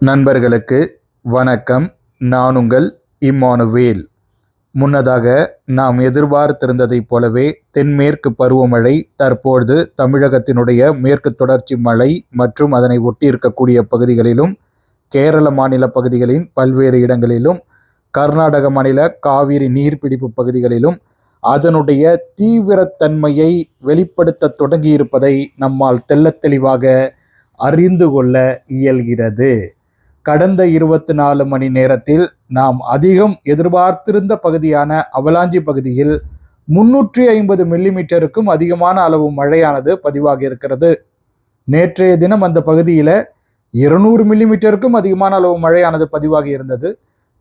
நண்பர்களுக்கு வணக்கம். நான் உங்கள் இம்மானுவேல். முன்னதாக நாம் எதிர்பார்த்திருந்ததைப் போலவே தென்மேற்கு பருவமழை தற்பொழுது தமிழகத்தினுடைய மேற்கு தொடர்ச்சி மலை மற்றும் அதனை ஒட்டியிருக்கக்கூடிய பகுதிகளிலும் கேரள மாநில பகுதிகளின் பல்வேறு இடங்களிலும் கர்நாடக மாநில காவிரி நீர்பிடிப்பு பகுதிகளிலும் அதனுடைய தீவிரத்தன்மையை வெளிப்படுத்த தொடங்கியிருப்பதை நம்மால் தெள்ளத் தெளிவாக அறிந்து கொள்ள இயல்கிறது. கடந்த இருபத்தி நாலு மணி நேரத்தில் நாம் அதிகம் எதிர்பார்த்திருந்த பகுதியான அவலாஞ்சி பகுதியில் முன்னூற்றி ஐம்பது மில்லிமீட்டருக்கும் அதிகமான அளவு மழையானது பதிவாகி இருக்கிறது. நேற்றைய தினம் அந்த பகுதியில் இருநூறு மில்லிமீட்டருக்கும் அதிகமான அளவு மழையானது பதிவாகி இருந்தது.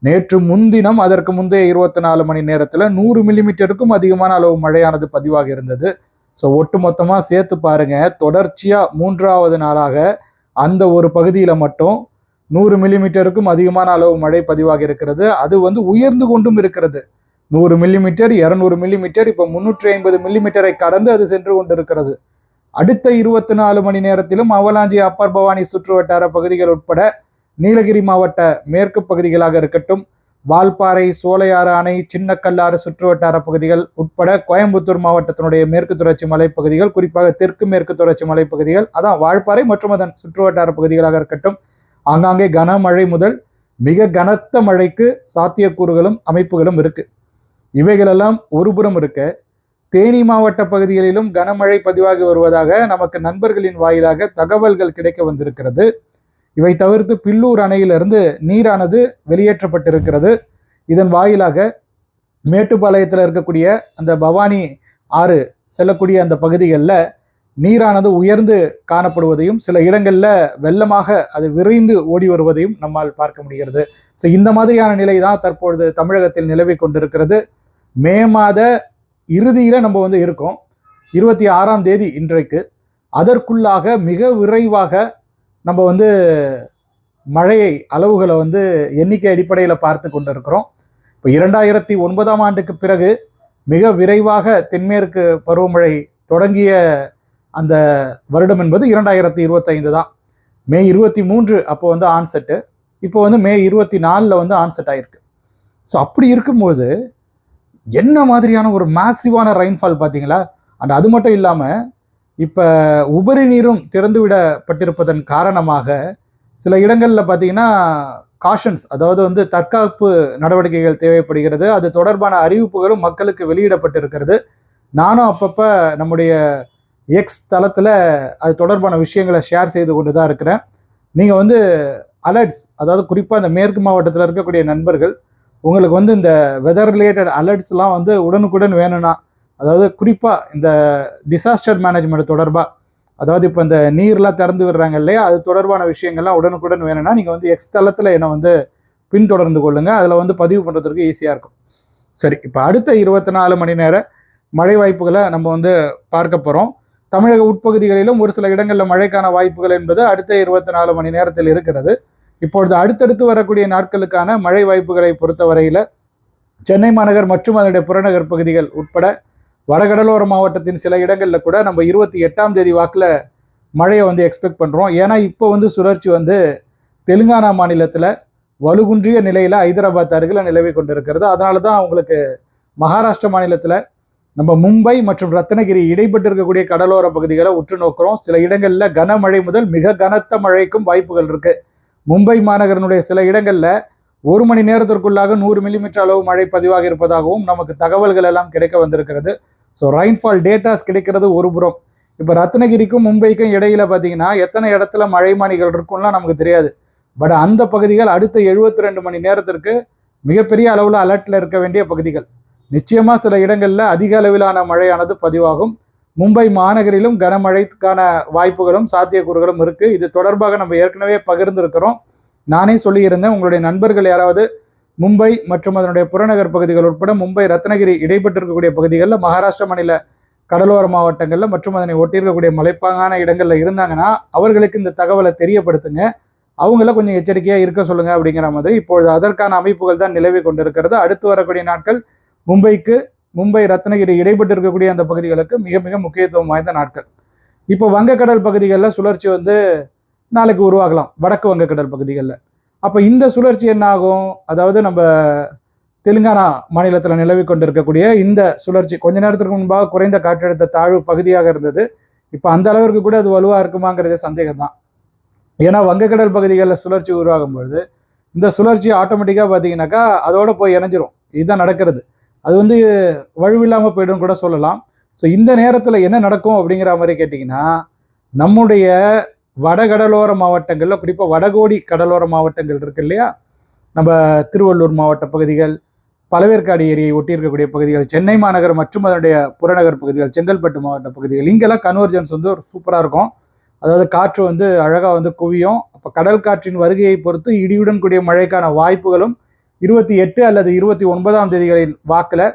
நேற்று முன்தினம் அதற்கு முந்தைய இருபத்தி நாலு மணி நேரத்தில் நூறு மில்லிமீட்டருக்கும் அதிகமான அளவு மழையானது பதிவாகி இருந்தது. ஸோ ஒட்டு மொத்தமாக சேர்த்து பாருங்க தொடர்ச்சியாக மூன்றாவது நாளாக அந்த ஒரு பகுதியில் மட்டும் நூறு மில்லிமீட்டருக்கும் அதிகமான அளவு மழை பதிவாக இருக்கிறது. அது வந்து உயர்ந்து கொண்டும் இருக்கிறது. நூறு மில்லிமீட்டர் இரநூறு மில்லிமீட்டர் இப்போ முன்னூற்றி ஐம்பது மில்லிமீட்டரை கடந்து அது சென்று கொண்டிருக்கிறது. அடுத்த இருபத்தி நாலு மணி நேரத்திலும் அவலாஞ்சி அப்பர் பவானி சுற்று வட்டார பகுதிகள் உட்பட நீலகிரி மாவட்ட மேற்கு பகுதிகளாக இருக்கட்டும் வால்பாறை சோலையாறு அணை சின்னக்கல்லாறு சுற்றுவட்டார பகுதிகள் உட்பட கோயம்புத்தூர் மாவட்டத்தினுடைய மேற்கு தொடர்ச்சி மலைப்பகுதிகள் குறிப்பாக தெற்கு மேற்கு தொடர்ச்சி மலைப்பகுதிகள் அதான் வால்பாறை மற்றும் அதன் சுற்றுவட்டார பகுதிகளாக இருக்கட்டும் ஆங்காங்கே கனமழை முதல் மிக கனத்த மழைக்கு சாத்தியக்கூறுகளும் அமைப்புகளும் இருக்கு. இவைகளெல்லாம் ஒருபுறம் இருக்க தேனி மாவட்ட பகுதிகளிலும் கனமழை பதிவாகி வருவதாக நமக்கு நண்பர்களின் வாயிலாக தகவல்கள் கிடைக்க வந்திருக்கிறது. இவை தவிர்த்து பில்லூர் அணையிலிருந்து நீரானது வெளியேற்றப்பட்டிருக்கிறது. இதன் வாயிலாக மேட்டுப்பாளையத்தில் இருக்கக்கூடிய அந்த பவானி ஆறு செல்லக்கூடிய அந்த பகுதிகளில் நீரானது உயர்ந்து காணப்படுவதையும் சில இடங்களில் வெள்ளமாக அது விரைந்து ஓடி வருவதையும் நம்மால் பார்க்க முடிகிறது. ஸோ இந்த மாதிரியான நிலை தான் தற்பொழுது தமிழகத்தில் நிலவி கொண்டிருக்கிறது. மே மாத இறுதியில் நம்ம வந்து இருக்கோம். இருபத்தி ஆறாம் தேதி இன்றைக்கு. அதற்குள்ளாக மிக விரைவாக நம்ம வந்து மழையை அளவுகளை வந்து எண்ணிக்கை அடிப்படையில் பார்த்து கொண்டிருக்கிறோம். இப்போ இரண்டாயிரத்தி ஒன்பதாம் ஆண்டுக்கு பிறகு மிக விரைவாக தென்மேற்கு பருவமழை தொடங்கிய அந்த வருடம் என்பது இரண்டாயிரத்தி இருபத்தைந்து தான். மே இருபத்தி மூன்று அப்போ வந்து ஆன்செட்டு இப்போ வந்து மே இருபத்தி நாலில் வந்து ஆன்செட் ஆகிருக்கு ஸோ அப்படி இருக்கும்போது என்ன மாதிரியான ஒரு மேசிவான ரெயின்ஃபால் பார்த்தீங்களா? அண்ட் அது மட்டும் இல்லாமல் இப்போ உபரி நீரும் திறந்துவிடப்பட்டிருப்பதன் காரணமாக சில இடங்களில் பார்த்தீங்கன்னா காஷன்ஸ் அதாவது வந்து தற்காப்பு நடவடிக்கைகள் தேவைப்படுகிறது. அது தொடர்பான அறிவிப்புகளும் மக்களுக்கு வெளியிடப்பட்டிருக்கிறது. நானும் அப்பப்போ நம்முடைய எக்ஸ் தளத்தில் அது தொடர்பான விஷயங்களை ஷேர் செய்து கொண்டு தான் இருக்கிறேன். நீங்கள் வந்து அலர்ட்ஸ் அதாவது குறிப்பாக இந்த மேற்கு மாவட்டத்தில் இருக்கக்கூடிய நண்பர்கள் உங்களுக்கு வந்து இந்த வெதர் ரிலேட்டட் அலர்ட்ஸ்லாம் வந்து உடனுக்குடன் வேணும்னா அதாவது குறிப்பாக இந்த டிசாஸ்டர் மேனேஜ்மெண்ட் தொடர்பாக அதாவது இப்போ இந்த நீர்லாம் திறந்து விடுறாங்க இல்லையா அது தொடர்பான விஷயங்கள்லாம் உடனுக்குடன் வேணும்னா நீங்கள் வந்து எக்ஸ் தளத்தில் என்னை வந்து பின்தொடர்ந்து கொள்ளுங்கள் அதில் வந்து பதிவு பண்ணுறதுக்கு ஈஸியாக இருக்கும். சரி இப்போ அடுத்த இருபத்தி நாலு மணி நேர மழை வாய்ப்புகளை நம்ம வந்து பார்க்க போகிறோம் தமிழக உட்பகுதிகளிலும் ஒரு சில இடங்களில் மழைக்கான வாய்ப்புகள் என்பது அடுத்த இருபத்தி நாலு மணி நேரத்தில் இருக்கிறது. இப்பொழுது அடுத்தடுத்து வரக்கூடிய நாட்களுக்கான மழை வாய்ப்புகளை பொறுத்தவரையில் சென்னை மாநகர் மற்றும் அதனுடைய புறநகர் பகுதிகள் உட்பட வடகடலோர மாவட்டத்தின் சில இடங்களில் கூட நம்ம இருபத்தி எட்டாம் தேதி வாக்கில் மழையை வந்து எக்ஸ்பெக்ட் பண்ணுறோம் ஏன்னா இப்போ வந்து சுழற்சி வந்து தெலுங்கானா மாநிலத்தில் வலுகுன்றிய நிலையில் ஹைதராபாத் அருகில் நிலவி கொண்டிருக்கிறது. அதனால தான் அவங்களுக்கு மகாராஷ்டிர மாநிலத்தில் நம்ம மும்பை மற்றும் ரத்னகிரி இடைப்பட்டு இருக்கக்கூடிய கடலோர பகுதிகளை உற்று நோக்கிறோம். சில இடங்களில் கனமழை முதல் மிக கனத்த மழைக்கும் வாய்ப்புகள் இருக்கு. மும்பை மாநகரனுடைய சில இடங்களில் ஒரு மணி நேரத்திற்குள்ளாக நூறு மில்லிமீட்டர் அளவு மழை பதிவாக இருப்பதாகவும் நமக்கு தகவல்கள் எல்லாம் கிடைக்க வந்திருக்கிறது. ஸோ ரெயின்ஃபால் டேட்டாஸ் கிடைக்கிறது ஒரு புறம். இப்போ ரத்னகிரிக்கும் மும்பைக்கும் இடையில பார்த்தீங்கன்னா எத்தனை இடத்துல மழைமானிகள் இருக்கும்லாம் நமக்கு தெரியாது. பட் அந்த பகுதிகள் அடுத்த எழுபத்தி ரெண்டு மணி நேரத்திற்கு மிகப்பெரிய அளவில் அலர்ட்டில் இருக்க வேண்டிய பகுதிகள். நிச்சயமாக சில இடங்களில் அதிக அளவிலான மழையானது பதிவாகும். மும்பை மாநகரிலும் கனமழைக்கான வாய்ப்புகளும் சாத்தியக்கூறுகளும் இருக்குது இது தொடர்பாக நம்ம ஏற்கனவே பகிர்ந்திருக்கிறோம். நானே சொல்லியிருந்தேன் உங்களுடைய நண்பர்கள் யாராவது மும்பை மற்றும் அதனுடைய புறநகர் பகுதிகள் உட்பட மும்பை ரத்னகிரி இடைப்பட்டிருக்கக்கூடிய பகுதிகளில் மகாராஷ்டிர மாநில கடலோர மாவட்டங்களில் மற்றும் அதனை ஒட்டியிருக்கக்கூடிய மலைப்பாங்கான இடங்களில் இருந்தாங்கன்னா அவர்களுக்கு இந்த தகவலை தெரியப்படுத்துங்க. அவங்கள கொஞ்சம் எச்சரிக்கையாக இருக்க சொல்லுங்கள் அப்படிங்கிற மாதிரி இப்பொழுது அதற்கான அமைப்புகள் தான் நிலவி கொண்டிருக்கிறது. அடுத்து வரக்கூடிய நாட்கள் மும்பைக்கு மும்பை ரத்னகிரி இடைப்பட்டு இருக்கக்கூடிய அந்த பகுதிகளுக்கு மிக மிக முக்கியத்துவம் வாய்ந்த நாட்கள். இப்போ வங்கக்கடல் பகுதிகளில் சுழற்சி வந்து நாளைக்கு உருவாகலாம். வடக்கு வங்கக்கடல் பகுதிகளில். அப்போ இந்த சுழற்சி என்ன ஆகும்? அதாவது நம்ம தெலுங்கானா மாநிலத்தில் நிலவி கொண்டிருக்கக்கூடிய இந்த சுழற்சி கொஞ்ச நேரத்திற்கு முன்பாக குறைந்த காற்றழுத்த தாழ்வு பகுதியாக இருந்தது. இப்போ அந்த அளவிற்கு கூட அது வலுவாக இருக்குமாங்கிறது சந்தேகம் தான் ஏன்னா வங்கக்கடல் பகுதிகளில் சுழற்சி உருவாகும் பொழுது இந்த சுழற்சி ஆட்டோமேட்டிக்காக பார்த்தீங்கன்னாக்கா அதோட போய் இணைஞ்சிரும். இதுதான் நடக்கிறது. அது வந்து வலுவில்லாமல் போயிடும் கூட சொல்லலாம். ஸோ இந்த நேரத்தில் என்ன நடக்கும் அப்படிங்கிற மாதிரி கேட்டிங்கன்னா நம்முடைய வடகடலோர மாவட்டங்களில் குறிப்பாக வடகோடி கடலோர மாவட்டங்கள் இருக்கு இல்லையா? நம்ம திருவள்ளூர் மாவட்ட பகுதிகள் பழவேற்காடு ஏரியை ஒட்டி இருக்கக்கூடிய பகுதிகள் சென்னை மாநகர் மற்றும் அதனுடைய புறநகர் பகுதிகள் செங்கல்பட்டு மாவட்ட பகுதிகள் இங்கெல்லாம் கன்வர்ஜென்ஸ் வந்து ஒரு சூப்பராக இருக்கும். அதாவது காற்று வந்து அழகாக வந்து குவியும். அப்போ கடல் காற்றின் வருகையை பொறுத்து இடியுடன் கூடிய மழைக்கான வாய்ப்புகளும் இருபத்தி எட்டு அல்லது இருபத்தி ஒன்பதாம் தேதிகளின் வாக்கில்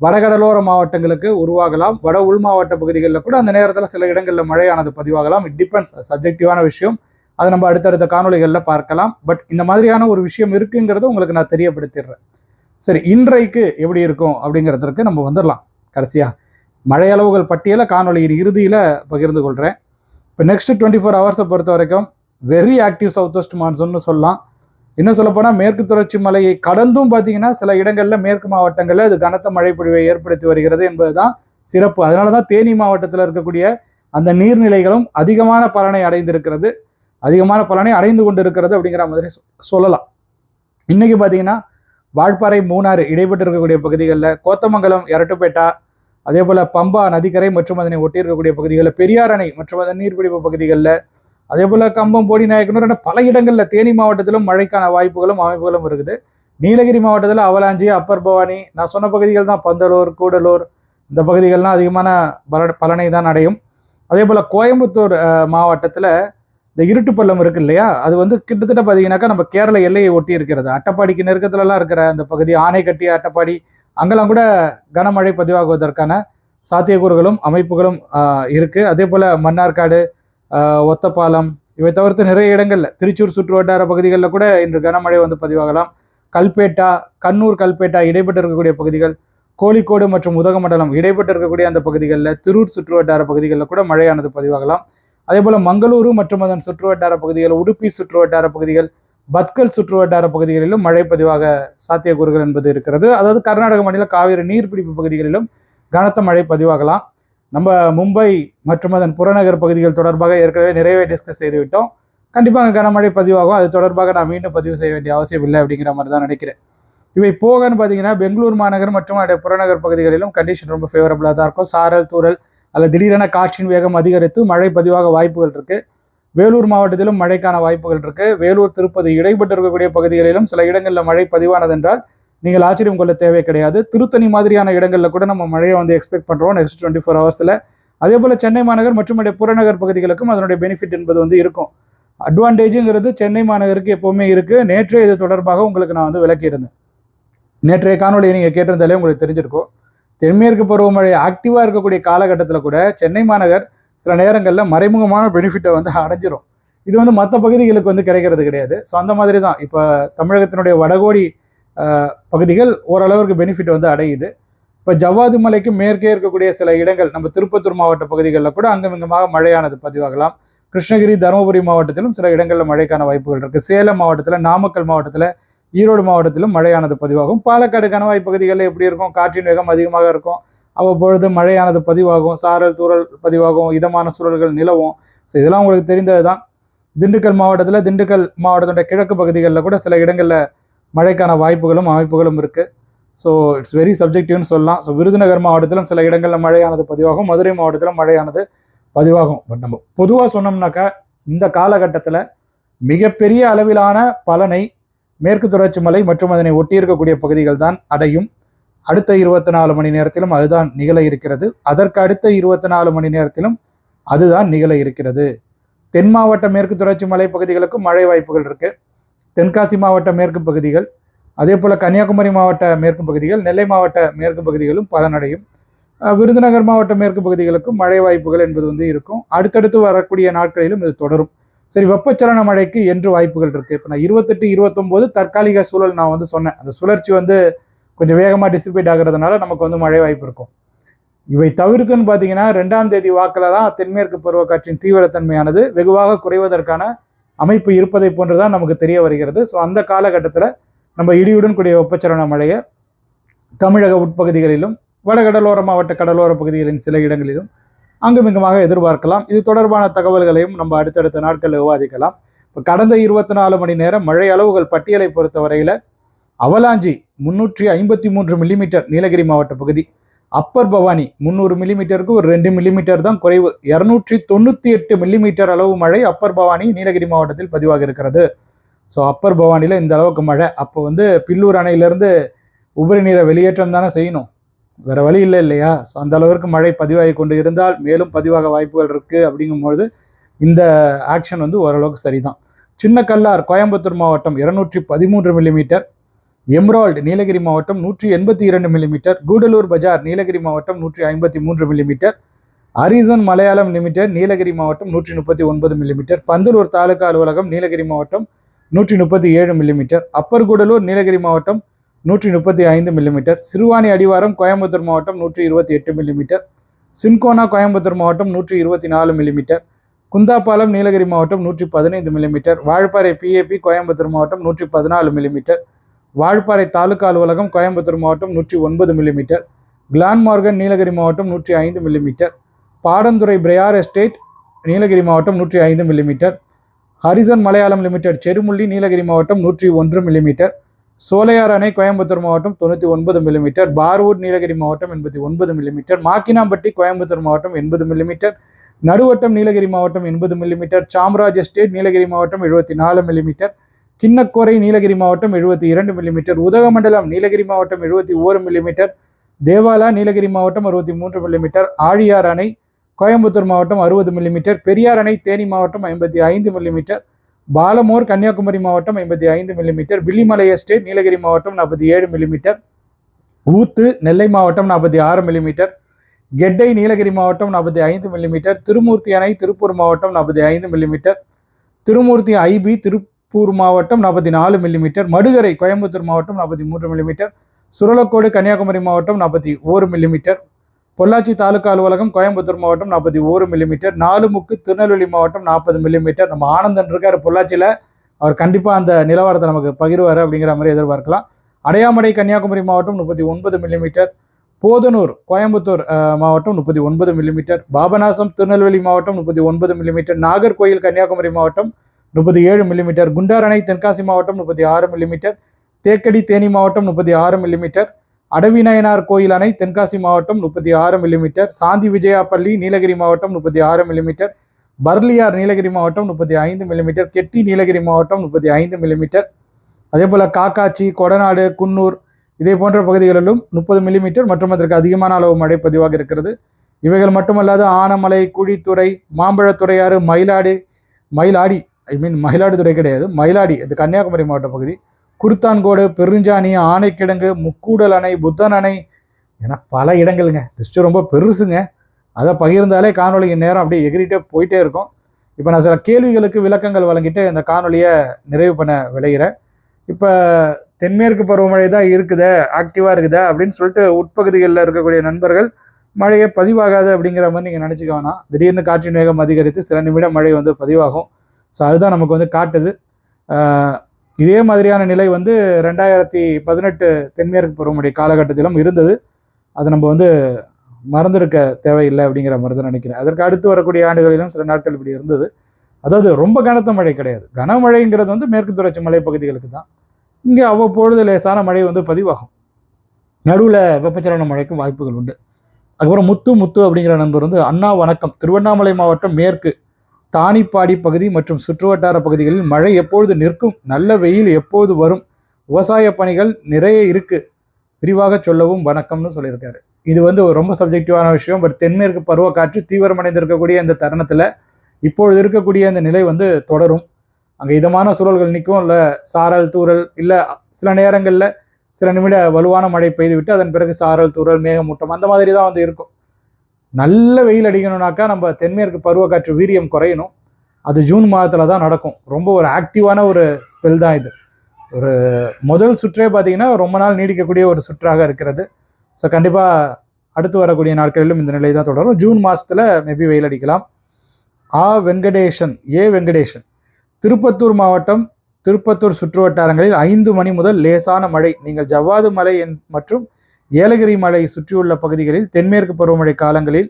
வடகடலோர மாவட்டங்களுக்கு உருவாகலாம். வட உள் மாவட்ட பகுதிகளில் கூட அந்த நேரத்தில் சில இடங்களில் மழையானது பதிவாகலாம். இட் டிபெண்ட்ஸ் சப்ஜெக்டிவான விஷயம். அதை நம்ம அடுத்தடுத்த காணொளிகளில் பார்க்கலாம். பட் இந்த மாதிரியான ஒரு விஷயம் இருக்குங்கிறத உங்களுக்கு நான் தெரியப்படுத்திடுறேன். சரி இன்றைக்கு எப்படி இருக்கும் அப்படிங்கிறதுக்கு நம்ம வந்துடலாம். கடைசியாக மழை அளவுகள் பட்டியலை காணொளியின் இறுதியில் பகிர்ந்து கொள்கிறேன் இப்போ நெக்ஸ்ட் டுவெண்ட்டி ஃபோர் ஹவர்ஸை பொறுத்த வரைக்கும் வெரி ஆக்டிவ் சவுத் வெஸ்ட் மான்சூன்னு சொல்லலாம். இன்னும் சொல்லப்போனால் மேற்கு தொடர்ச்சி மலையை கடந்தும் பார்த்தீங்கன்னா சில இடங்களில் மேற்கு மாவட்டங்களில் அது கனத்த மழைப்பொழிவை ஏற்படுத்தி வருகிறது என்பதுதான் சிறப்பு. அதனால தான் தேனி மாவட்டத்தில் இருக்கக்கூடிய அந்த நீர்நிலைகளும் அதிகமான பலனை அடைந்திருக்கிறது. அதிகமான பலனை அடைந்து கொண்டு இருக்கிறது அப்படிங்கிற மாதிரி சொ- சொல்லலாம். இன்னைக்கு பார்த்தீங்கன்னா வால்பாறை மூணாறு இடைப்பட்டு இருக்கக்கூடிய பகுதிகளில் கோத்தமங்கலம் எரட்டுப்பேட்டா அதே போல் பம்பா நதிக்கரை மற்றும் அதனை ஒட்டி இருக்கக்கூடிய பகுதிகளில் பெரியார் அணை மற்றும் அதன் நீர்பிடிப்பு பகுதிகளில் அதே போல் கம்பம் போடி நாயக்கனூர் என பல இடங்களில் தேனி மாவட்டத்திலும் மழைக்கான வாய்ப்புகளும் அமைப்புகளும் இருக்குது. நீலகிரி மாவட்டத்தில் அவலாஞ்சி அப்பர் பவானி நான் சொன்ன பகுதிகள் தான் பந்தலூர் கூடலூர் இந்த பகுதிகள்லாம் அதிகமான பல பலனை தான் அடையும். அதே போல் கோயம்புத்தூர் மாவட்டத்தில் இந்த இருட்டுப்பள்ளம் இருக்கு இல்லையா? அது வந்து கிட்டத்தட்ட பார்த்தீங்கன்னாக்கா நம்ம கேரள எல்லையை ஒட்டி இருக்கிறது. அட்டப்பாடிக்கு நெருக்கத்துலலாம் இருக்கிற அந்த பகுதி ஆனைக்கட்டி அட்டப்பாடி அங்கெல்லாம் கூட கனமழை பதிவாகுவதற்கான சாத்தியக்கூறுகளும் அமைப்புகளும் இருக்குது அதே போல் மன்னார்காடு ஒத்தப்பாலம் இவை தவிர்த்து நிறைய இடங்கள்ல திருச்சூர் சுற்று வட்டார பகுதிகளில் கூட இன்று கனமழை வந்து பதிவாகலாம். கல்பேட்டா கண்ணூர் கல்பேட்டா இடைப்பட்டு இருக்கக்கூடிய பகுதிகள் கோழிக்கோடு மற்றும் உதகமண்டலம் இடைப்பட்டு இருக்கக்கூடிய அந்த பகுதிகளில் திருூர் சுற்று வட்டார பகுதிகளில் கூட மழையானது பதிவாகலாம். அதே போல் மங்களூரு மற்றும் அதன் சுற்று வட்டார பகுதிகள் உடுப்பி சுற்று வட்டார பகுதிகள் பத்கல் சுற்று வட்டார பகுதிகளிலும் மழை பதிவாக சாத்தியக்கூறுகள் என்பது இருக்கிறது. அதாவது கர்நாடக மாநில காவிரி நீர்பிடிப்பு பகுதிகளிலும் கனத்த மழை பதிவாகலாம். நம்ம மும்பை மற்றும் அதன் புறநகர் பகுதிகள் தொடர்பாக ஏற்கனவே நிறையவே டிஸ்கஸ் செய்துவிட்டோம். கண்டிப்பாக அங்கே கனமழை பதிவாகும். அது தொடர்பாக நான் மீண்டும் பதிவு செய்ய வேண்டிய அவசியம் இல்லை அப்படிங்கிற மாதிரி தான் நினைக்கிறேன். இவை போகன்னு பார்த்தீங்கன்னா பெங்களூர் மாநகர் மற்றும் அதோடைய புறநகர் பகுதிகளிலும் கண்டிஷன் ரொம்ப ஃபேவரபுளாக தான் இருக்கும். சாரல் தூரல் அல்லது திடீரென காற்றின் வேகம் அதிகரித்து மழை பதிவாக வாய்ப்புகள் இருக்கு. வேலூர் மாவட்டத்திலும் மழைக்கான வாய்ப்புகள் இருக்கு. வேலூர் திருப்பதி இடைப்பட்டு இருக்கக்கூடிய பகுதிகளிலும் சில இடங்களில் மழை பதிவானதென்றால் நீங்கள் ஆச்சரியம் கொள்ள தேவை கிடையாது. திருத்தணி மாதிரியான இடங்களில் கூட நம்ம மழையை வந்து எக்ஸ்பெக்ட் பண்ணுறோம் நெக்ஸ்ட் டுவெண்ட்டி ஃபோர் ஹவர்ஸில் அதே போல் சென்னை மாநகர் மற்றும் புறநகர் பகுதிகளுக்கும் அதனுடைய பெனிஃபிட் என்பது வந்து இருக்கும். அட்வான்டேஜுங்கிறது சென்னை மாநகருக்கு எப்போவுமே இருக்குது நேற்றே இது தொடர்பாக உங்களுக்கு நான் வந்து விளக்கியிருந்தேன். நேற்றைய காணொலியை நீங்கள் கேட்டிருந்தாலே உங்களுக்கு தெரிஞ்சிருக்கும். தென்மேற்கு பருவமழை ஆக்டிவாக இருக்கக்கூடிய காலகட்டத்தில் கூட சென்னை மாநகர் சில நேரங்களில் மறைமுகமான பெனிஃபிட்டை வந்து அடைஞ்சிரும். இது வந்து மற்ற பகுதிகளுக்கு வந்து கிடைக்கிறது கிடையாது. ஸோ அந்த மாதிரி தான் இப்போ தமிழகத்தினுடைய வடகோடி பகுதிகள் ஓரளவுக்கு பெனிஃபிட் வந்து அடையுது. இப்போ ஜவ்வாது மலைக்கு மேற்கே இருக்கக்கூடிய சில இடங்கள் நம்ம திருப்பத்தூர் மாவட்ட பகுதிகளில் கூட அங்கமிங்கமாக மழையானது பதிவாகலாம். கிருஷ்ணகிரி தருமபுரி மாவட்டத்திலும் சில இடங்களில் மழைக்கான வாய்ப்புகள் இருக்குது சேலம் மாவட்டத்தில் நாமக்கல் மாவட்டத்தில் ஈரோடு மாவட்டத்திலும் மழையானது பதிவாகும். பாலக்காடு கணவாய் பகுதிகளில் எப்படி இருக்கும்? காற்றின் வேகம் அதிகமாக இருக்கும். அவ்வப்பொழுது மழையானது பதிவாகும். சாரல் தூரல் பதிவாகும். இதமான சூழல்கள் நிலவும். ஸோ இதெல்லாம் உங்களுக்கு தெரிந்தது தான் திண்டுக்கல் மாவட்டத்தில் திண்டுக்கல் மாவட்டத்தோட கிழக்கு பகுதிகளில் கூட சில இடங்களில் மழைக்கான வாய்ப்புகளும் அமைப்புகளும் இருக்குது ஸோ இட்ஸ் வெரி சப்ஜெக்டிவ்னு சொல்லலாம். ஸோ விருதுநகர் மாவட்டத்திலும் சில இடங்களில் மழையானது பதிவாகும். மதுரை மாவட்டத்திலும் மழையானது பதிவாகும். பட் நம்ம பொதுவாக சொன்னோம்னாக்கா இந்த காலகட்டத்தில் மிகப்பெரிய அளவிலான பலனை மேற்கு தொடர்ச்சி மலை மற்றும் அதனை ஒட்டியிருக்கக்கூடிய பகுதிகள் தான் அடையும். அடுத்த இருபத்தி நாலு மணி நேரத்திலும் அதுதான் நிகழ இருக்கிறது. அதற்கு அடுத்த இருபத்தி நாலு மணி நேரத்திலும் அதுதான் நிகழ இருக்கிறது. தென் மாவட்ட மேற்கு தொடர்ச்சி மலை பகுதிகளுக்கும் மழை வாய்ப்புகள் இருக்குது தென்காசி மாவட்ட மேற்கு பகுதிகள் அதே போல் கன்னியாகுமரி மாவட்ட மேற்கு பகுதிகள் நெல்லை மாவட்ட மேற்கு பகுதிகளும் பலனடையும். விருதுநகர் மாவட்ட மேற்கு பகுதிகளுக்கும் மழை வாய்ப்புகள் என்பது வந்து இருக்கும். அடுத்தடுத்து வரக்கூடிய நாட்களிலும் இது தொடரும். சரி வெப்பச்சலன மழைக்கு என்று வாய்ப்புகள் இருக்குது இப்போ நான் இருபத்தெட்டு இருபத்தொம்போது தற்காலிக சூழல் நான் வந்து சொன்னேன். அந்த சுழற்சி வந்து கொஞ்சம் வேகமாக டிசிபேட் ஆகிறதுனால நமக்கு வந்து மழை வாய்ப்பு இருக்கும். இவை தவிர்த்துன்னு பார்த்தீங்கன்னா ரெண்டாம் தேதி வாக்கில் தான் தென்மேற்கு பருவக்காற்றின் தீவிரத்தன்மையானது வெகுவாக குறைவதற்கான அமைப்பு இருப்பதை போன்றுதான் நமக்கு தெரிய வருகிறது. ஸோ அந்த காலகட்டத்தில் நம்ம இடியுடன் கூடிய வெப்பச்சலன மழையை தமிழக உட்பகுதிகளிலும் வடகடலோர மாவட்ட கடலோர பகுதிகளின் சில இடங்களிலும் அங்குமிங்குமாக எதிர்பார்க்கலாம். இது தொடர்பான தகவல்களையும் நம்ம அடுத்தடுத்த நாட்களில் விவாதிக்கலாம். இப்போ கடந்த இருபத்தி நாலு மணி நேரம் மழை அளவுகள் பட்டியலை பொறுத்தவரையில் அவலாஞ்சி முன்னூற்றி ஐம்பத்தி மூன்று மில்லிமீட்டர் நீலகிரி மாவட்ட பகுதி அப்பர் பவானி முந்நூறு மில்லிமீட்டருக்கு ஒரு ரெண்டு மில்லிமீட்டர் தான் குறைவு. இரநூற்றி தொண்ணூற்றி எட்டு மில்லிமீட்டர் அளவு மழை அப்பர் பவானி நீலகிரி மாவட்டத்தில் பதிவாக இருக்கிறது. ஸோ அப்பர் பவானியில் இந்த அளவுக்கு மழை. அப்போ வந்து பில்லூர் அணையிலேருந்து உபரி நீரை வெளியேற்றம் தானே செய்யணும். வேறு வழி இல்லை இல்லையா? ஸோ அந்த அளவிற்கு மழை பதிவாகி கொண்டு இருந்தால் மேலும் பதிவாக வாய்ப்புகள் இருக்குது அப்படிங்கும்பொழுது இந்த ஆக்ஷன் வந்து ஓரளவுக்கு சரிதான். சின்ன கல்லார் கோயம்புத்தூர் மாவட்டம் இருநூற்றி பதிமூன்று மில்லிமீட்டர் எம்ரால்டு நீலகிரி மாவட்டம் நூற்றி எண்பத்தி இரண்டு மில்லிமீட்டர் கூடலூர் பஜார் நீலகிரி மாவட்டம் நூற்றி ஐம்பத்தி மூன்று millimetre Harrison Malayalam limited Nilgiri மாவட்டம் நூற்றி முப்பத்தி ஒன்பது மில்லிமீட்டர் பந்தலூர் தாலுகா அலுவலகம் நீலகிரி மாவட்டம் நூற்றி முப்பத்தி ஏழு மில்லிமீட்டர் அப்பர் கூடலூர் நீலகிரி மாவட்டம் நூற்றி முப்பத்தி ஐந்து மில்லிமீட்டர் சிறுவாணி அடிவாரம் கோயம்புத்தூர் மாவட்டம் நூற்றி இருபத்தி எட்டு மில்லிமீட்டர் சின்கோனா கோயம்புத்தூர் மாவட்டம் நூற்றி இருபத்தி நாலு மில்லிமீட்டர் குந்தாப்பாலம் நீலகிரி மாவட்டம் நூற்றி பதினைந்து மில்லிமீட்டர் வாழப்பாறை பிஏபி கோயம்புத்தூர் மாவட்டம் நூற்றி பதினாலு மில்லிமீட்டர் வாழப்பாறை தாலுகா அலுவலகம் கோயம்புத்தூர் மாவட்டம் நூற்றி ஒன்பது மில்லிமீட்டர் கிளான்மார்கன் நீலகிரி மாவட்டம் நூற்றி ஐந்து millimetre Padanthurai Briar estate Nilgiri மாவட்டம் நூற்றி ஐந்து millimetre Harrison Malayalam limited Cherumulli Nilgiri மாவட்டம் நூற்றி ஒன்று மில்லிமீட்டர் சோலையார் அணை கோயம்புத்தூர் மாவட்டம் தொண்ணூற்றி ஒன்பது மில்லிமீட்டர் பார்வூட் நீலகிரி மாவட்டம் எண்பத்தி ஒன்பது மில்லிமீட்டர் மாக்கினாம்பட்டி கோயம்புத்தூர் மாவட்டம் எண்பது மில்லிமீட்டர் நடுவட்டம் நீலகிரி மாவட்டம் எண்பது மில்லிமீட்டர் சாம்ராஜ் எஸ்டேட் நீலகிரி மாவட்டம் எழுபத்தி நாலு மில்லிமீட்டர் கிண்ணக்கோரை நீலகிரி மாவட்டம் எழுபத்தி இரண்டு மில்லிமீட்டர் உதகமண்டலம் நீலகிரி மாவட்டம் எழுபத்தி ஓரு மில்லிமீட்டர் தேவாலா நீலகிரி மாவட்டம் அறுபத்தி மூன்று மில்லிமீட்டர் ஆழியார் அணை கோயம்புத்தூர் மாவட்டம் அறுபது மில்லிமீட்டர் பெரியார் அணை தேனி மாவட்டம் ஐம்பத்தி ஐந்து மில்லிமீட்டர் பாலமோர் கன்னியாகுமரி மாவட்டம் ஐம்பத்தி ஐந்து மில்லிமீட்டர் வில்லிமலை எஸ்டேட் நீலகிரி மாவட்டம் நாற்பத்தி ஏழு மில்லிமீட்டர் ஊத்து நெல்லை மாவட்டம் நாற்பத்தி ஆறு மில்லிமீட்டர் கெட்டை நீலகிரி மாவட்டம் நாற்பத்தி ஐந்து மில்லிமீட்டர் திருமூர்த்தி அணை திருப்பூர் மாவட்டம் நாற்பத்தி ஐந்து மில்லிமீட்டர் திருமூர்த்தி ஐபி திரு திருப்பூர் மாவட்டம் நாற்பத்தி நாலு மில்லிமீட்டர் மடுகரை கோயம்புத்தூர் மாவட்டம் நாற்பத்தி மூன்று மில்லிமீட்டர் சுரலக்கோடு கன்னியாகுமரி மாவட்டம் நாற்பத்தி ஓரு மில்லிமீட்டர் பொள்ளாச்சி தாலுகா அலுவலகம் கோயம்புத்தூர் மாவட்டம் நாற்பத்தி ஓரு மில்லிமீட்டர் நாலுமுக்கு திருநெல்வேலி மாவட்டம் நாற்பது மில்லிமீட்டர் நம்ம ஆனந்தன் இருக்கார் பொள்ளாச்சியில். அவர் கண்டிப்பாக அந்த நிலவரத்தை நமக்கு பகிர்வார் அப்படிங்கிற மாதிரி எதிர்பார்க்கலாம். அடையாமடை கன்னியாகுமரி மாவட்டம் முப்பத்தி ஒன்பது மில்லிமீட்டர் போதனூர் கோயம்புத்தூர் மாவட்டம் முப்பத்தி ஒன்பது மில்லிமீட்டர் பாபநாசம் திருநெல்வேலி மாவட்டம் முப்பத்தி ஒன்பது மில்லிமீட்டர் நாகர்கோயில் கன்னியாகுமரி மாவட்டம் முப்பத்தி ஏழு மில்லிமீட்டர் குண்டாரணை தென்காசி மாவட்டம் முப்பத்தி ஆறு மில்லிமீட்டர் தேக்கடி தேனி மாவட்டம் முப்பத்தி ஆறு மில்லிமீட்டர் அடவிநயனார் கோயில் அணை தென்காசி மாவட்டம் முப்பத்தி ஆறு மில்லிமீட்டர் சாந்தி விஜயாப்பள்ளி நீலகிரி மாவட்டம் முப்பத்தி ஆறு மில்லிமீட்டர் பர்லியார் நீலகிரி மாவட்டம் முப்பத்தி ஐந்து மில்லிமீட்டர் கெட்டி நீலகிரி மாவட்டம் முப்பத்தி ஐந்து மில்லிமீட்டர் அதே போல் காக்காச்சி கொடநாடு குன்னூர் இதே போன்ற பகுதிகளிலும் முப்பது மில்லிமீட்டர் மற்றும் அதற்கு அதிகமான அளவு மழை பதிவாக இருக்கிறது. இவைகள் மட்டுமல்லாது ஆனமலை குழித்துறை மாம்பழத்துறையாறு மயிலாடி மயிலாடி ஐ மீன் மயிலாடுதுறை கிடையாது. மயிலாடி இது கன்னியாகுமரி மாவட்ட பகுதி. குருத்தான்கோடு பெருஞ்சாணி ஆனைக்கிடங்கு முக்கூடல் அணை புத்தன் அணை என பல இடங்கள்ங்க. லிஸ்ட்டு ரொம்ப பெருசுங்க. அதை பகிர்ந்தாலே காணொலியின் நேரம் அப்படியே எகிரிட்டே போயிட்டே இருக்கும். இப்போ நான் சில கேள்விகளுக்கு விளக்கங்கள் வழங்கிட்டு இந்த காணொலியை நிறைவு பண்ண விளைகிறேன் இப்போ தென்மேற்கு பருவமழை தான் இருக்குதே ஆக்டிவாக இருக்குதே அப்படின்னு சொல்லிட்டு உட்பகுதிகளில் இருக்கக்கூடிய நண்பர்கள் மழையே பதிவாகாது அப்படிங்கிற மாதிரி நீங்கள் நினச்சிக்க வேணாம். திடீர்னு காற்றின் வேகம் அதிகரித்து சில நிமிடம் மழை வந்து பதிவாகும். ஸோ அதுதான் நமக்கு வந்து காட்டுது. இதே மாதிரியான நிலை வந்து ரெண்டாயிரத்தி பதினெட்டு தென்மேற்கு பருவமழை காலகட்டத்திலும் இருந்தது. அது நம்ம வந்து மறந்துருக்க தேவையில்லை அப்படிங்கிற மாதிரி தான் நினைக்கிறேன். அதற்கு அடுத்து வரக்கூடிய ஆண்டுகளிலும் சில நாட்கள் இப்படி இருந்தது. அதாவது ரொம்ப கனத்த மழை கிடையாது. கனமழைங்கிறது வந்து மேற்கு தொடர்ச்சி மலைப்பகுதிகளுக்கு தான். இங்கே அவ்வப்பொழுது லேசான மழை வந்து பதிவாகும். நடுவில் வெப்பச்சலன மழைக்கும் வாய்ப்புகள் உண்டு. அதுக்கப்புறம் முத்து முத்து அப்படிங்கிற நண்பர் வந்து அண்ணா வணக்கம். திருவண்ணாமலை மாவட்டம் மேற்கு தானிப்பாடி பகுதி மற்றும் சுற்றுவட்டார பகுதிகளில் மழை எப்பொழுது நிற்கும்? நல்ல வெயில் எப்போது வரும்? விவசாய பணிகள் நிறைய இருக்குது விரிவாக சொல்லவும் வணக்கம்னு சொல்லியிருக்காரு. இது வந்து ஒரு ரொம்ப சப்ஜெக்டிவான விஷயம். பட் தென்மேற்கு பருவக்காற்று தீவிரமடைந்திருக்கக்கூடிய இந்த தருணத்தில் இப்பொழுது இருக்கக்கூடிய இந்த நிலை வந்து தொடரும். அங்கே இதமான சூழல்கள் நிற்கும். இல்லை சாரல் தூறல் இல்லை சில நேரங்களில் சில நிமிட வலுவான மழை பெய்துவிட்டு அதன் பிறகு சாரல் தூரல் மேகமூட்டம் அந்த மாதிரி தான் வந்து இருக்கும். நல்ல வெயில் அடிக்கணும்னாக்கா நம்ம தென்மேற்கு பருவக்காற்று வீரியம் குறையணும். அது ஜூன் மாதத்தில் தான் நடக்கும். ரொம்ப ஒரு ஆக்டிவான ஒரு ஸ்பெல் தான் இது. ஒரு முதல் சுற்றே பார்த்தீங்கன்னா ரொம்ப நாள் நீடிக்கக்கூடிய ஒரு சுற்றாக இருக்கிறது. ஸோ கண்டிப்பாக அடுத்து வரக்கூடிய நாட்களிலும் இந்த நிலை தான் தொடரும். ஜூன் மாதத்தில் மேபி வெயில் அடிக்கலாம். ஆ வெங்கடேஷன் ஏ வெங்கடேஷன் திருப்பத்தூர் மாவட்டம் திருப்பத்தூர் சுற்று வட்டாரங்களில் ஐந்து மணி முதல் லேசான மழை. நீங்கள் ஜவ்வாது மலை என்- மற்றும் ஏலகிரி மலை சுற்றியுள்ள பகுதிகளில் தென்மேற்கு பருவமழை காலங்களில்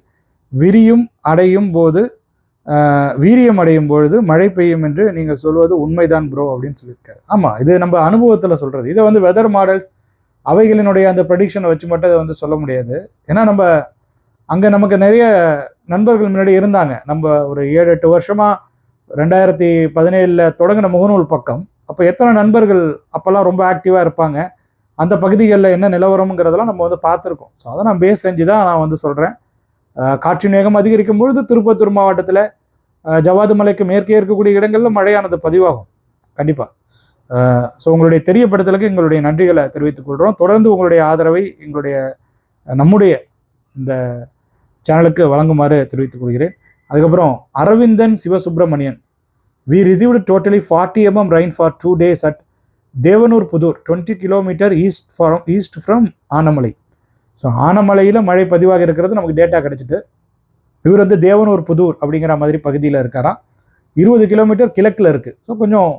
விரியும் அடையும் போது வீரியம் அடையும் பொழுது மழை பெய்யும் என்று நீங்கள் சொல்வது உண்மைதான் ப்ரோ அப்படின்னு சொல்லியிருக்காரு. ஆமாம் இது நம்ம அனுபவத்தில் சொல்கிறது இதை வந்து வெதர் மாடல்ஸ் அவைகளினுடைய அந்த ப்ரெடிக்ஷனை வச்சு மட்டும் இதை வந்து சொல்ல முடியாது. ஏன்னா நம்ம அங்கே நமக்கு நிறைய நண்பர்கள் முன்னாடி இருந்தாங்க. நம்ம ஒரு ஏழு எட்டு வருஷமாக ரெண்டாயிரத்தி பதினேழில் தொடங்கின முகநூல் பக்கம். அப்போ எத்தனை நண்பர்கள் அப்போல்லாம் ரொம்ப ஆக்டிவாக இருப்பாங்க. அந்த பகுதிகளில் என்ன நிலவரம்ங்கிறதெல்லாம் நம்ம வந்து பார்த்துருக்கோம். ஸோ அதை நான் பேஸ் செஞ்சு தான் நான் வந்து சொல்கிறேன் காற்றின் வேகம் அதிகரிக்கும் பொழுது திருப்பத்தூர் மாவட்டத்தில் ஜவாது மலைக்கு மேற்கே இருக்கக்கூடிய இடங்களில் மழையானது பதிவாகும். கண்டிப்பாக ஸோ உங்களுடைய தெரியப்படுத்தலுக்கு எங்களுடைய நன்றிகளை தெரிவித்துக் கொள்கிறோம் தொடர்ந்து உங்களுடைய ஆதரவை எங்களுடைய நம்முடைய இந்த சேனலுக்கு வழங்குமாறு தெரிவித்துக் கொள்கிறேன். அதுக்கப்புறம் Aravindan Sivasubramanian we received totally forty MM rain for two days at Devanur Puthur twenty kilometre east from east from Anamalai. So ஆனமலையில் மழை பதிவாக இருக்கிறது. நமக்கு டேட்டா கிடச்சிட்டு. இவர் வந்து தேவனூர் புதூர் அப்படிங்கிற மாதிரி பகுதியில் இருக்காராம். இருபது கிலோமீட்டர் கிழக்கில் இருக்குது ஸோ கொஞ்சம்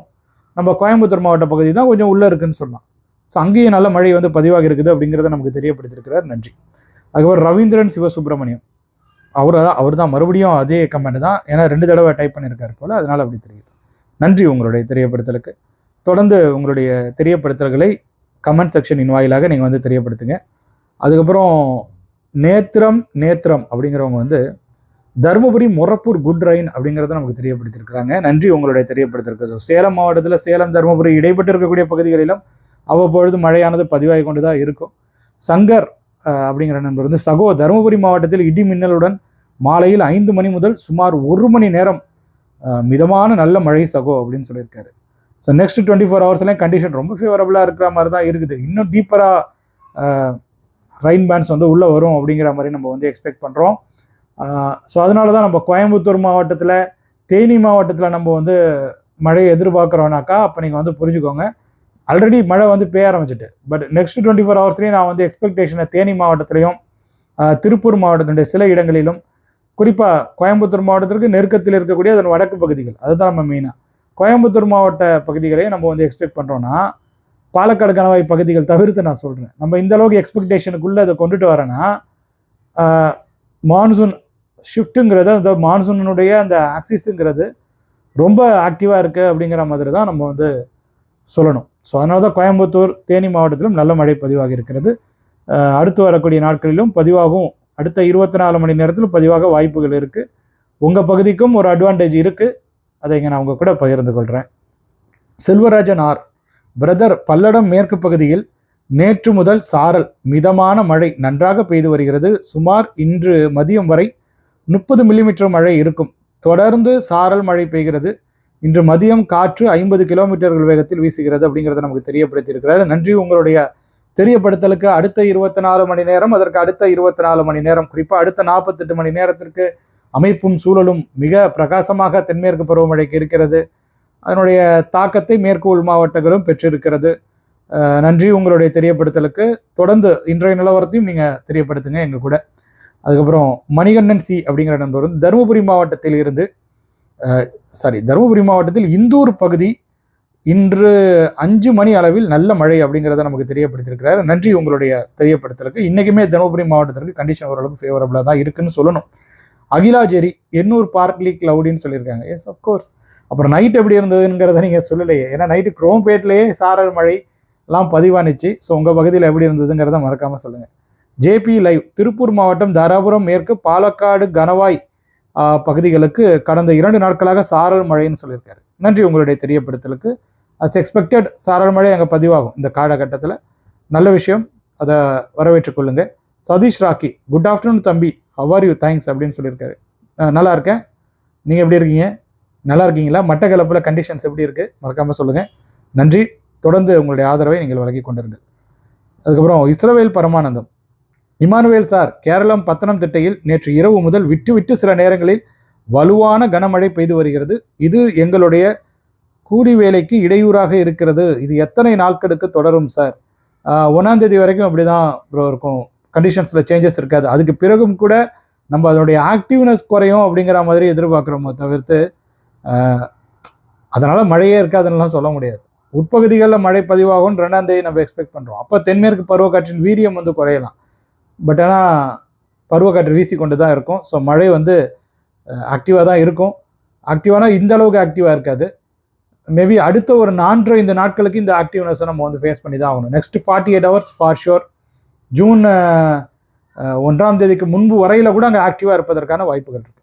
நம்ம கோயம்புத்தூர் மாவட்ட பகுதி தான் கொஞ்சம் உள்ளே இருக்குன்னு சொன்னான். ஸோ அங்கேயும் நல்ல மழை வந்து பதிவாக இருக்குது அப்படிங்கிறத நமக்கு தெரியப்படுத்திருக்கிறார். நன்றி. அதுக்கப்புறம் ரவீந்திரன் சிவசுப்பிரமணியம் அவர் தான் அவர் தான் மறுபடியும் அதே கமெண்ட் தான். ஏன்னா ரெண்டு தடவை டைப் பண்ணியிருக்காரு போல். அதனால் அப்படி தெரியுது. நன்றி உங்களுடைய தெரியப்படுத்தலுக்கு. தொடர்ந்து உங்களுடைய தெரியப்படுத்தல்களை கமெண்ட் செக்ஷனின் வாயிலாக நீங்கள் வந்து தெரியப்படுத்துங்க. அதுக்கப்புறம் நேத்திரம் நேத்திரம் அப்படிங்கிறவங்க வந்து தருமபுரி மொரப்பூர் குட் ரைன் அப்படிங்கிறத நமக்கு தெரியப்படுத்தியிருக்கிறாங்க. நன்றி உங்களுடைய தெரியப்படுத்திருக்கு. ஸோ சேலம் மாவட்டத்தில் சேலம் தருமபுரி இடைப்பட்டு இருக்கக்கூடிய பகுதிகளிலும் அவ்வப்பொழுது மழையானது பதிவாகி கொண்டு தான் இருக்கும். சங்கர் அப்படிங்கிற நண்பர் வந்து சகோ தருமபுரி மாவட்டத்தில் இடி மின்னலுடன் மாலையில் ஐந்து மணி முதல் சுமார் ஒரு மணி நேரம் மிதமான நல்ல மழை சகோ அப்படின்னு சொல்லியிருக்காரு. ஸோ நெக்ஸ்ட் டுவெண்ட்டி ஃபோர் ஹவர்ஸ்லேயும் கண்டிஷன் ரொம்ப ஃபேவரபுளாக இருக்கிற மாதிரி தான் இருக்குது. இன்னும் டீப்பராக ரைன் பேண்ட்ஸ் வந்து உள்ளே வரும் அப்படிங்கிற மாதிரி நம்ம வந்து எக்ஸ்பெக்ட் பண்ணுறோம் ஸோ அதனால தான் நம்ம கோயம்புத்தூர் மாவட்டத்தில் தேனி மாவட்டத்தில் நம்ம வந்து மழையை எதிர்பார்க்குறோனாக்கா அப்போ நீங்கள் வந்து புரிஞ்சுக்கோங்க. ஆல்ரெடி மழை வந்து பெய்ய ஆரம்பிச்சிட்டு. பட் நெக்ஸ்ட் டுவெண்ட்டி ஃபோர் ஹவர்ஸ்லேயும் நான் வந்து எக்ஸ்பெக்டேஷனை தேனி மாவட்டத்திலையும் திருப்பூர் மாவட்டத்தினுடைய சில இடங்களிலும் குறிப்பாக கோயம்புத்தூர் மாவட்டத்திற்கு நெருக்கத்தில் இருக்கக்கூடிய அதன் வடக்கு பகுதிகள். அதுதான் நம்ம மெயினாக கோயம்புத்தூர் மாவட்ட பகுதிகளையும் நம்ம வந்து எக்ஸ்பெக்ட் பண்ணுறோன்னா பாலக்காடு கணவாய் பகுதிகள் தவிர்த்து நான் சொல்கிறேன் நம்ம இந்த அளவுக்கு எக்ஸ்பெக்டேஷனுக்குள்ளே அதை கொண்டுட்டு வரேன்னா மான்சூன் ஷிஃப்ட்டுங்கிறது அந்த மான்சூனுடைய அந்த ஆக்சிஸுங்கிறது ரொம்ப ஆக்டிவாக இருக்குது அப்படிங்கிற மாதிரி தான் நம்ம வந்து சொல்லணும். ஸோ அதனால தான் கோயம்புத்தூர் தேனி மாவட்டத்திலும் நல்ல மழை பதிவாக இருக்கிறது. அடுத்து வரக்கூடிய நாட்களிலும் பதிவாகும் அடுத்த இருபத்தி நாலு மணி நேரத்திலும் பதிவாக வாய்ப்புகள் இருக்குது உங்கள் பகுதிக்கும் ஒரு அட்வான்டேஜ் இருக்குது அதை இங்கே நான் உங்கள் கூட பகிர்ந்து கொள்கிறேன் செல்வராஜன் ஆர் பிரதர் பல்லடம் மேற்கு பகுதியில் நேற்று முதல் சாரல் மிதமான மழை நன்றாக பெய்து வருகிறது. சுமார் இன்று மதியம் வரை முப்பது மில்லிமீட்டர் மழை இருக்கும். தொடர்ந்து சாரல் மழை பெய்கிறது. இன்று மதியம் காற்று ஐம்பது கிலோமீட்டர்கள் வேகத்தில் வீசுகிறது அப்படிங்கிறத நமக்கு தெரியப்படுத்தியிருக்கிறார். நன்றி உங்களுடைய தெரியப்படுத்தலுக்கு. அடுத்த இருபத்தி நாலு மணி நேரம் அதற்கு அடுத்த இருபத்தி நாலு மணி நேரம். குறிப்பாக அடுத்த நாற்பத்தெட்டு மணி நேரத்திற்கு அமைப்பும் சூழலும் மிக பிரகாசமாக தென்மேற்கு பருவமழைக்கு இருக்கிறது. அதனுடைய தாக்கத்தை மேற்கு உள் மாவட்டங்களும் பெற்றிருக்கிறது. நன்றி உங்களுடைய தெரியப்படுத்தலுக்கு. தொடர்ந்து இன்றைய நிலவரத்தையும் நீங்கள் தெரியப்படுத்துங்க எங்கள் கூட. அதுக்கப்புறம் மணிகண்டன் சி அப்படிங்கிற நண்பர் வந்து தருமபுரி மாவட்டத்தில் இருந்து சாரி தருமபுரி மாவட்டத்தில் இந்தூர் பகுதி இன்று அஞ்சு மணி அளவில் நல்ல மழை அப்படிங்கிறத நமக்கு தெரியப்படுத்தியிருக்கிறார். நன்றி உங்களுடைய தெரியப்படுத்தலுக்கு. இன்றைக்குமே தருமபுரி மாவட்டத்திற்கு கண்டிஷன் ஓரளவுக்கு ஃபேவரபுளாக தான் இருக்குன்னு சொல்லணும். அகிலாஜேரி எண்ணூர் பார்க்லி கிளவுடின்னு சொல்லியிருக்காங்க. எஸ் அப்கோர்ஸ் அப்புறம் நைட் எப்படி இருந்ததுங்கிறத நீங்கள் சொல்லலையே. ஏன்னா நைட்டு குரோம்பேட்லேயே சாரல் மழை எல்லாம் பதிவானுச்சு. ஸோ உங்கள் பகுதியில் எப்படி இருந்ததுங்கிறத மறக்காமல் சொல்லுங்கள் ஜேபி லைவ் திருப்பூர் மாவட்டம் தாராபுரம் மேற்கு பாலக்காடு கனவாய் பகுதிகளுக்கு கடந்த இரண்டு நாட்களாக சாரல் மழைன்னு சொல்லியிருக்காரு. நன்றி உங்களுடைய தெரியப்படுத்தலுக்கு. அஸ் எக்ஸ்பெக்டட் சாரல் மழை அங்கே பதிவாகும். இந்த காலகட்டத்தில் நல்ல விஷயம். அதை வரவேற்றுக்கொள்ளுங்கள் சதீஷ் ராக்கி குட் ஆஃப்டர்நூன் தம்பி. ஹவர் யூ தேங்க்ஸ் அப்படின்னு சொல்லியிருக்காரு. நல்லா இருக்கேன். நீங்கள் எப்படி இருக்கீங்க? நல்லா இருக்கீங்களா? மட்டக்களப்பில் கண்டிஷன்ஸ் எப்படி இருக்குது மறக்காமல் சொல்லுங்கள் நன்றி. தொடர்ந்து உங்களுடைய ஆதரவை நீங்கள் வழங்கி கொண்டிருங்கள். அதுக்கப்புறம் இஸ்ரவேல் பரமானந்தம். இமானுவேல் சார் கேரளம் பத்தனம்திட்டையில் நேற்று இரவு முதல் விட்டு விட்டு சில நேரங்களில் வலுவான கனமழை பெய்து வருகிறது. இது எங்களுடைய கூலி வேலைக்கு இடையூறாக இருக்கிறது. இது எத்தனை நாட்களுக்கு தொடரும் சார்? ஆஹ் தேதி வரைக்கும் அப்படி தான் ப்ரோ இருக்கும். கண்டிஷன்ஸில் சேஞ்சஸ் இருக்காது. அதுக்கு பிறகும் கூட நம்ம அதனுடைய ஆக்டிவ்னஸ் குறையும் அப்படிங்கிற மாதிரி எதிர்பார்க்குறோமோ தவிர்த்து அதனால் மழையே இருக்காதுன்னெலாம் சொல்ல முடியாது. உட்பகுதிகளில் மழை பதிவாகும் ரெண்டாம் தேதி நம்ம எக்ஸ்பெக்ட் பண்ணுறோம் அப்போ தென்மேற்கு பருவக்காற்றின் வீரியம் வந்து குறையலாம். பட் ஆனால் பருவக்காற்று வீசி கொண்டு தான் இருக்கும். ஸோ மழை வந்து ஆக்டிவாக தான் இருக்கும். ஆக்டிவானா இந்த அளவுக்கு ஆக்டிவாக இருக்காது. மேபி அடுத்த ஒரு நான்கு ஐந்து நாட்களுக்கு இந்த ஆக்டிவ்னஸை நம்ம வந்து ஃபேஸ் பண்ணி தான் ஆகணும். Next forty eight hours for sure June ஒன்றாம் தேதிக்கு முன்பு வரையில் கூட அங்கே ஆக்டிவாக இருப்பதற்கான வாய்ப்புகள் இருக்குது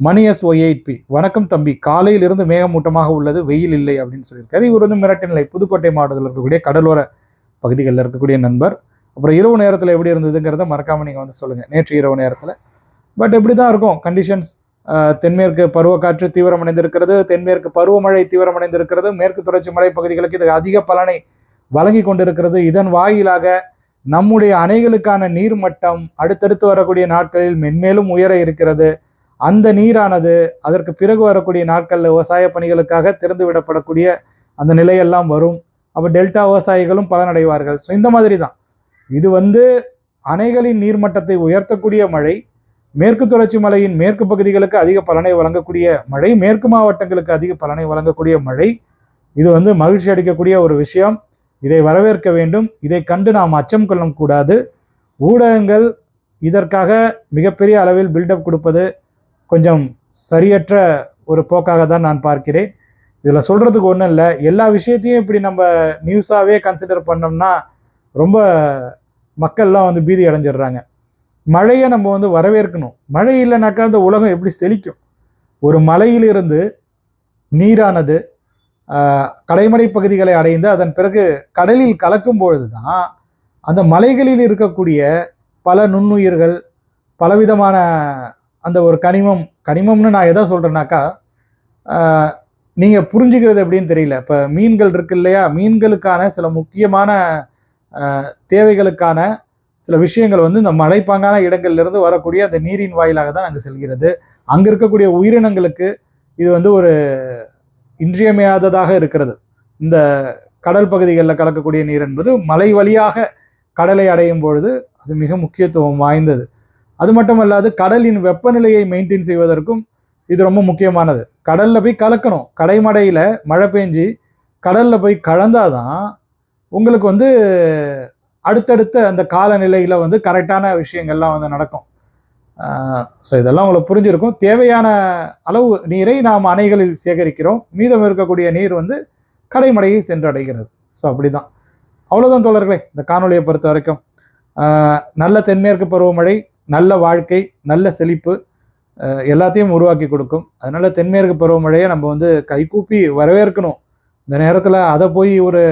Mani S Y eight P வணக்கம் தம்பி. காலையிலிருந்து மேகமூட்டமாக உள்ளது வெயில் இல்லை அப்படின்னு சொல்லியிருக்காரு. இவர் வந்து மிரட்டநிலை புதுக்கோட்டை மாவட்டத்தில் இருக்கக்கூடிய கடலோர பகுதிகளில் இருக்கக்கூடிய நண்பர். அப்புறம் இரவு நேரத்தில் எப்படி இருந்ததுங்கிறத மறக்காமல் நீங்கள் வந்து சொல்லுங்கள் நேற்று இரவு நேரத்தில். பட் இப்படி தான் இருக்கும் கண்டிஷன்ஸ் தென்மேற்கு பருவக்காற்று தீவிரமடைந்திருக்கிறது. தென்மேற்கு பருவமழை தீவிரமடைந்திருக்கிறது. மேற்கு தொடர்ச்சி மலை பகுதிகளுக்கு இது அதிக பலனை வழங்கி கொண்டிருக்கிறது. இதன் வாயிலாக நம்முடைய அணைகளுக்கான நீர் மட்டம் அடுத்தடுத்து வரக்கூடிய நாட்களில் மென்மேலும் உயர இருக்கிறது. அந்த நீரானது அதற்கு பிறகு வரக்கூடிய நாட்களில் விவசாய பணிகளுக்காக திறந்து விடப்படக்கூடிய அந்த நிலையெல்லாம் வரும். அப்போ டெல்டா விவசாயிகளும் பலனடைவார்கள். ஸோ இந்த மாதிரி தான் இது வந்து அணைகளின் நீர்மட்டத்தை உயர்த்தக்கூடிய மழை மேற்கு தொடர்ச்சி மலையின் மேற்கு பகுதிகளுக்கு அதிக பலனை வழங்கக்கூடிய மழை மேற்கு மாவட்டங்களுக்கு அதிக பலனை வழங்கக்கூடிய மழை. இது வந்து மகிழ்ச்சி அளிக்கக்கூடிய ஒரு விஷயம். இதை வரவேற்க வேண்டும். இதை கண்டு நாம் அச்சம் கொள்ளக்கூடாது ஊடகங்கள் இதற்காக மிகப்பெரிய அளவில் பில்டப் கொடுப்பது கொஞ்சம் சரியற்ற ஒரு போக்காக தான் நான் பார்க்கிறேன். இதில் சொல்கிறதுக்கு ஒன்றும் இல்லை. எல்லா விஷயத்தையும் இப்படி நம்ம நியூஸாகவே கன்சிடர் பண்ணோம்னா ரொம்ப மக்கள்லாம் வந்து பீதி அடைஞ்சிடுறாங்க. மழையை நம்ம வந்து வரவேற்கணும். மழை இல்லைனாக்கா அந்த உலகம் எப்படி செழிக்கும்? ஒரு மலையிலிருந்து நீரானது கடைமடை பகுதிகளை அடைந்து அதன் பிறகு கடலில் கலக்கும் பொழுது தான் அந்த மலைகளில் இருக்கக்கூடிய பல நுண்ணுயிர்கள் பலவிதமான அந்த ஒரு கனிமம் கனிமம்னு நான் எதை சொல்கிறேன்னாக்கா நீங்கள் புரிஞ்சுக்கிறது எப்படின்னு தெரியல. இப்போ மீன்கள் இருக்கு இல்லையா? மீன்களுக்கான சில முக்கியமான தேவைகளுக்கான சில விஷயங்கள் வந்து இந்த மலைப்பாங்கான இடங்கள்லேருந்து வரக்கூடிய அந்த நீரின் வாயிலாக தான் அங்கே செல்கிறது. அங்கே இருக்கக்கூடிய உயிரினங்களுக்கு இது வந்து ஒரு இன்றியமையாததாக இருக்கிறது. இந்த கடல் பகுதிகளில் கலக்கக்கூடிய நீர் என்பது மலை வழியாக கடலை அடையும் பொழுது அது மிக முக்கியத்துவம் வாய்ந்தது. அது மட்டுமல்லாது கடலின் வெப்பநிலையை மெயின்டைன் செய்வதற்கும் இது ரொம்ப முக்கியமானது. கடலில் போய் கலக்கணும். கடைமடையில் மழை பெஞ்சு கடலில் போய் கலந்தாதான் உங்களுக்கு வந்து அடுத்தடுத்த அந்த காலநிலையில் வந்து கரெக்டான விஷயங்கள்லாம் வந்து நடக்கும். ஸோ இதெல்லாம் உங்களுக்கு புரிஞ்சிருக்கும். தேவையான அளவு நீரை நாம் அணைகளில் சேகரிக்கிறோம். மீதம் இருக்கக்கூடிய நீர் வந்து கடைமடையை சென்றடைகிறது. ஸோ அப்படிதான். அவ்வளோதான் தோழர்களே இந்த காணொலியை பொறுத்த வரைக்கும். நல்ல தென்மேற்கு பருவமழை நல்ல வாழ்க்கை நல்ல செழிப்பு எல்லாத்தையும் உருவாக்கி கொடுக்கும். அதனால தென்மேற்கு பருவமழையை நம்ம வந்து கைகூப்பி வரவேற்கணும். இந்த நேரத்தில் அதை போய் ஒரு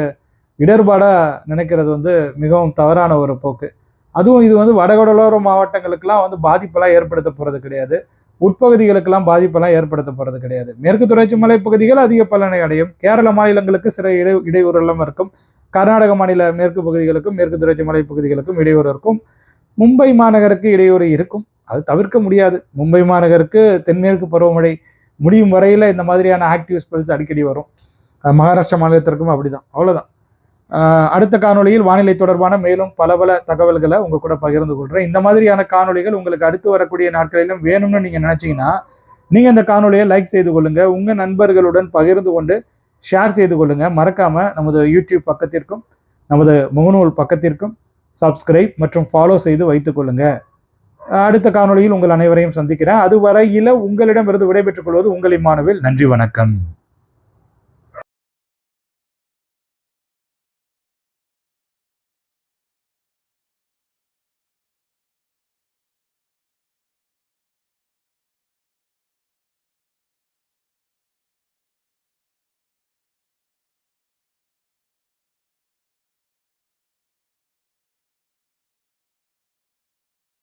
இடர்பாடாக நினைக்கிறது வந்து மிகவும் தவறான ஒரு போக்கு. அதுவும் இது வந்து வடகடலோர மாவட்டங்களுக்கெல்லாம் வந்து பாதிப்பெல்லாம் ஏற்படுத்த போகிறது கிடையாது. உட்பகுதிகளுக்கெல்லாம் பாதிப்பெல்லாம் ஏற்படுத்த போகிறது கிடையாது. மேற்கு தொடர்ச்சி மலைப்பகுதிகள் அதிக பலனை அடையும். கேரள மாநிலங்களுக்கு சில இடை இடையூறெல்லாம் இருக்கும். கர்நாடக மாநில மேற்கு பகுதிகளுக்கும் மேற்கு தொடர்ச்சி மலைப்பகுதிகளுக்கும் இடையூறு இருக்கும். மும்பை மாநகருக்கு இடையூறு இருக்கும். அது தவிர்க்க முடியாது. மும்பை மாநகருக்கு தென்மேற்கு பருவமழை முடியும் வரையில் இந்த மாதிரியான ஆக்டிவ் ஸ்பெல்ஸ் அடிக்கடி வரும். மகாராஷ்டிரா மாநிலத்திற்கும் அப்படிதான். அவ்வளோதான் அடுத்த காணொளியில் வானிலை தொடர்பான மேலும் பல பல தகவல்களை உங்க கூட பகிர்ந்து கொள்கிறேன் இந்த மாதிரியான காணொளிகள் உங்களுக்கு அடுத்து வரக்கூடிய நாட்களிலும் வேணும்னு நீங்க நினைச்சீங்கன்னா நீங்க இந்த காணொலியை லைக் செய்து கொள்ளுங்க. உங்க நண்பர்களுடன் பகிர்ந்து கொண்டு ஷேர் செய்து கொள்ளுங்க. மறக்காம நமது யூடியூப் பக்கத்திற்கும் நமது முகநூல் பக்கத்திற்கும் சப்ஸ்கிரைப் மற்றும் ஃபாலோ செய்து வைத்துக் கொள்ளுங்க. அடுத்த காணொளியில் உங்கள் அனைவரையும் சந்திக்கிறேன். அதுவரையில் உங்களிடமிருந்து விடைபெற்றுக் கொள்வது உங்கள் மாணவில் நன்றி வணக்கம்.